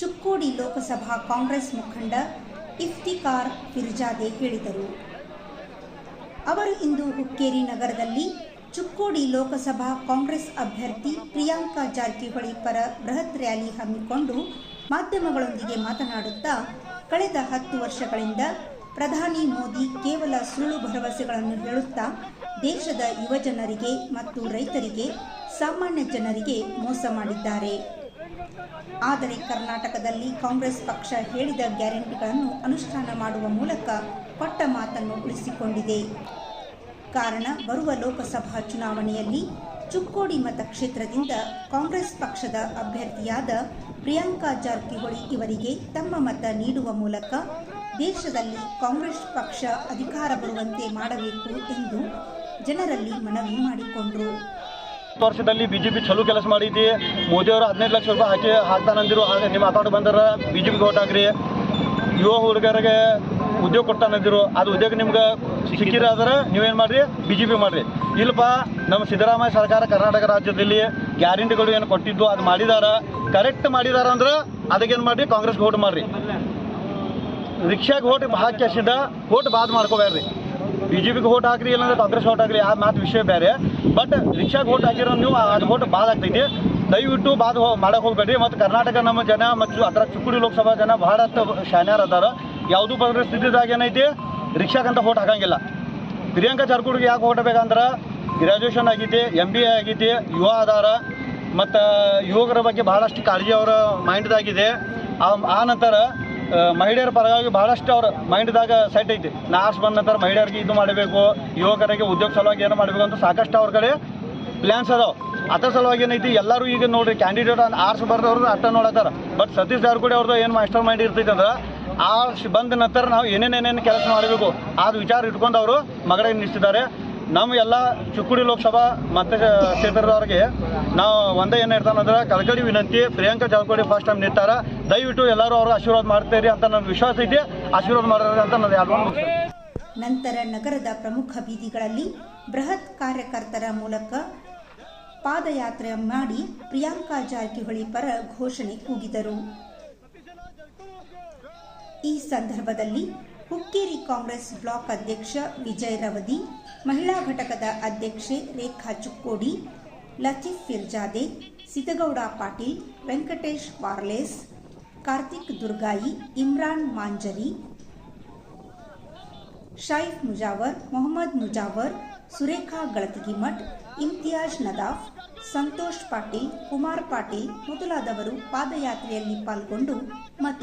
ಚುಕ್ಕೋಡಿ ಲೋಕಸಭಾ ಕಾಂಗ್ರೆಸ್ ಮುಖಂಡ ಇಫ್ತಿಕಾರ್ ಫಿರ್ಜಾದೆ ಹೇಳಿದರು. ಅವರು ಇಂದು ಹುಕ್ಕೇರಿ ನಗರದಲ್ಲಿ ಚುಕ್ಕೋಡಿ ಲೋಕಸಭಾ ಕಾಂಗ್ರೆಸ್ ಅಭ್ಯರ್ಥಿ ಪ್ರಿಯಾಂಕಾ ಜಾರಕಿಹೊಳಿ ಪರ ಬೃಹತ್ ರ್ಯಾಲಿ ಹಮ್ಮಿಕೊಂಡು ಮಾಧ್ಯಮಗಳೊಂದಿಗೆ ಮಾತನಾಡುತ್ತಾ, ಕಳೆದ ಹತ್ತು ವರ್ಷಗಳಿಂದ ಪ್ರಧಾನಿ ಮೋದಿ ಕೇವಲ ಸುಳ್ಳು ಭರವಸೆಗಳನ್ನು ಹೇಳುತ್ತಾ, ದೇಶದ ಯುವಜನರಿಗೆ ಮತ್ತು ರೈತರಿಗೆ, ಸಾಮಾನ್ಯ ಜನರಿಗೆ ಮೋಸ ಮಾಡಿದ್ದಾರೆ. ಆದರೆ ಕರ್ನಾಟಕದಲ್ಲಿ ಕಾಂಗ್ರೆಸ್ ಪಕ್ಷ ಹೇಳಿದ ಗ್ಯಾರಂಟಿಗಳನ್ನು ಅನುಷ್ಠಾನ ಮಾಡುವ ಮೂಲಕ ಪಟ್ಟ ಮಾತನ್ನು ಉಳಿಸಿಕೊಂಡಿದೆ. ಕಾರಣ, ಬರುವ ಲೋಕಸಭಾ ಚುನಾವಣೆಯಲ್ಲಿ ಚುಕ್ಕೋಡಿ ಮತಕ್ಷೇತ್ರದಿಂದ ಕಾಂಗ್ರೆಸ್ ಪಕ್ಷದ ಅಭ್ಯರ್ಥಿಯಾದ ಪ್ರಿಯಾಂಕಾ ಜಾರಕಿಹೊಳಿ ಇವರಿಗೆ ತಮ್ಮ ಮತ ನೀಡುವ ಮೂಲಕ ದೇಶದಲ್ಲಿ ಕಾಂಗ್ರೆಸ್ ಪಕ್ಷ ಅಧಿಕಾರ ಬರುವಂತೆ ಮಾಡಬೇಕು ಎಂದು ಜನರಲ್ಲಿ ಮನವಿ ಮಾಡಿಕೊಂಡರು. ವರ್ಷದಲ್ಲಿ ಬಿ ಜೆ ಪಿ ಚಲೋ ಕೆಲಸ ಮಾಡೈತಿ ಮೋದಿಯವರು ಹದಿನೈದು ಲಕ್ಷ ರೂಪಾಯಿ ಹಾಕಿ ಹಾಕ್ತಾನಂದಿರು ಹಾಗೆ ನಿಮ್ಮ ಅಕೌಂಟ್ ಬಂದಾರ ಬಿ ಜೆ ಓಟ್ ಹಾಕ್ರಿ. ಯುವ ಹುಡುಗರಿಗೆ ಉದ್ಯೋಗ ಕೊಟ್ಟಾನಂದಿರು ಅದು ಉದ್ಯೋಗ ನಿಮ್ಗೆ ಸಿಕ್ಕಿರಾದ್ರೆ ನೀವೇನು ಮಾಡ್ರಿ? ಬಿ ಜೆ ಪಿ ಮಾಡ್ರಿ. ಇಲ್ಲಪ್ಪ, ನಮ್ಮ ಸಿದ್ದರಾಮಯ್ಯ ಸರ್ಕಾರ ಕರ್ನಾಟಕ ರಾಜ್ಯದಲ್ಲಿ ಗ್ಯಾರಂಟಿಗಳು ಏನು ಕೊಟ್ಟಿದ್ದು ಅದು ಮಾಡಿದಾರ. ಕರೆಕ್ಟ್ ಮಾಡಿದಾರ ಅಂದ್ರೆ ಅದಕ್ಕೇನು ಮಾಡ್ರಿ? ಕಾಂಗ್ರೆಸ್ಗೆ ಓಟ್ ಮಾಡ್ರಿ. ರಿಕ್ಷಾಗೆ ಓಟ್ ಹಾಕಿಸಿದ ಓಟ್ ಬಾದ್ ಮಾಡ್ಕೋಬೇಡ್ರಿ. ಬಿ ಜೆ ಪಿಗೆ ಓಟ್ ಹಾಕ್ರಿ, ಇಲ್ಲಾಂದ್ರೆ ಕಾಂಗ್ರೆಸ್ ಓಟ್ ಹಾಕ್ರಿ, ಆ ಮಾತು ವಿಷಯ ಬೇರೆ. ಬಟ್ ರಿಕ್ಷಾಗೆ ಓಟ್ ಹಾಕಿರೋ ನೀವು ಅದು ಓಟ್ ಬಾದ್ ಆಗ್ತೈತಿ. ದಯವಿಟ್ಟು ಬಾದ್ ಮಾಡಕ್ ಹೋಗ್ಬೇಡ್ರಿ. ಮತ್ತು ಕರ್ನಾಟಕ ನಮ್ಮ ಜನ ಮತ್ತು ಅದರ ಚುಕ್ಕುಡಿ ಲೋಕಸಭಾ ಜನ ಬಹಳ ಶಾನ್ಯಾರ ಅದಾರ. ಯಾವುದೂ ಪರಿಸ್ಥಿತಿದಾಗ ಏನೈತಿ? ರಿಕ್ಷಾಗಂತ ಓಟ್ ಹಾಕಂಗಿಲ್ಲ. ಪ್ರಿಯಾಂಕಾ ಚಾರ್ಕುಡ್ಗೆ ಯಾಕೆ ಓಟ್ ಬೇಕಂದ್ರೆ ಗ್ರ್ಯಾಜುಯೇಷನ್ ಆಗೈತಿ ಎಂ ಬಿ ಎ ಆಗೈತಿ, ಯುವ ಅದಾರ ಮತ್ತು ಯುವಕರ ಬಗ್ಗೆ ಬಹಳಷ್ಟು ಕಾಳಜಿ ಅವರ ಮೈಂಡ್ದಾಗಿದೆ ಆ ನಂತರ ಮಹಿಳೆಯರ ಪರವಾಗಿ ಬಹಳಷ್ಟು ಅವ್ರ ಮೈಂಡ್ದಾಗ ಸೆಟ್ ಐತಿ. ನಾ ಆರ್ಸ್ ಬಂದ ನಂತರ ಮಹಿಳೆಯರಿಗೆ ಇದು ಮಾಡಬೇಕು, ಯುವಕರಿಗೆ ಉದ್ಯೋಗ ಸಲುವಾಗಿ ಏನು ಮಾಡಬೇಕು ಅಂತ ಸಾಕಷ್ಟು ಅವ್ರ ಕಡೆ ಪ್ಲ್ಯಾನ್ಸ್ ಅದಾವ. ಅದ್ರ ಸಲುವಾಗಿ ಏನೈತಿ, ಎಲ್ಲರೂ ಈಗ ನೋಡ್ರಿ ಕ್ಯಾಂಡಿಡೇಟ್ ಆರ್ಟ್ಸ್ ಬರ್ದವ್ರದ್ದು ಅಟ್ಟ ನೋಡತ್ತಾರ. ಬಟ್ ಸತೀಶ್ ಜಾರಕಿಹೊಳಿ ಅವ್ರದ್ದು ಏನು ಮಾಸ್ಟರ್ ಮೈಂಡ್ ಇರ್ತೈತೆ ಅಂದ್ರೆ, ಆರ್ಸ್ ಬಂದ ನಂತರ ನಾವು ಏನೇನೇನೇನು ಕೆಲಸ ಮಾಡಬೇಕು ಅದು ವಿಚಾರ ಇಟ್ಕೊಂಡು ಅವರು ಮಗಳಿಗೆ ನಿಲ್ಲಿಸಿದ್ದಾರೆ ನಮ್ಮ ಎಲ್ಲ ಚಿಕ್ಕುಡಿ ಲೋಕಸಭಾ ಮತ ಕ್ಷೇತ್ರದವ್ರಿಗೆ ನಾವು ಒಂದೇ ಏನು ಇರ್ತಾನಂದ್ರೆ ಕಳಕಳಿ ವಿನಂತಿ, ಪ್ರಿಯಾಂಕಾ ಜಾರಕಿಹೊಳಿ ಫಸ್ಟ್ ಟೈಮ್ ನಿಂತಾರ. ದಯವಿಟ್ಟು ಎಲ್ಲರೂ ಅವ್ರಿಗೆ ಆಶೀರ್ವಾದ ಮಾಡ್ತೀರಿ ಅಂತ ನನ್ನ ವಿಶ್ವಾಸ ಇದೆ. ಆಶೀರ್ವಾದ ಮಾಡ್ರಿ ಅಂತ ನಾನು ಎರಡು ನಂತರ ನಗರದ ಪ್ರಮುಖ ಬೀದಿಗಳಲ್ಲಿ ಬೃಹತ್ ಕಾರ್ಯಕರ್ತರ ಮೂಲಕ ಪಾದಯಾತ್ರೆ ಮಾಡಿ ಪ್ರಿಯಾಂಕಾ ಜಾರಕಿಹೊಳಿ ಪರ ಘೋಷಣೆ ಕೂಗಿದರು. ಈ ಸಂದರ್ಭದಲ್ಲಿ ಹುಕ್ಕೇರಿ ಕಾಂಗ್ರೆಸ್ ಬ್ಲಾಕ್ ಅಧ್ಯಕ್ಷ ವಿಜಯ್ ರವದಿ, ಮಹಿಳಾ ಘಟಕದ ಅಧ್ಯಕ್ಷೆ ರೇಖಾ ಚುಕ್ಕೋಡಿ ಲತೀಫ್ ಫಿರ್ಜಾದೆ ಸಿದ್ದಗೌಡ ಪಾಟೀಲ್, ವೆಂಕಟೇಶ್ ವಾರ್ಲೇಸ್, ಕಾರ್ತಿಕ್ ದುರ್ಗಾಯಿ, ಇಮ್ರಾನ್ ಮಾಂಜರಿ, ಶೈಫ್ ಮುಜಾವರ್, ಮೊಹಮ್ಮದ್ ಮುಜಾವರ್, ಸುರೇಖಾ ಗಳತಿಗಿಮಠ್ ಇಮ್ತಿಯಾಜ್ ನದಾಫ್, ಸಂತೋಷ್ ಪಾಟೀಲ್, ಕುಮಾರ್ ಪಾಟೀಲ್ ಮೊದಲಾದವರು ಪಾದಯಾತ್ರೆಯಲ್ಲಿ ಪಾಲ್ಗೊಂಡು ಮತ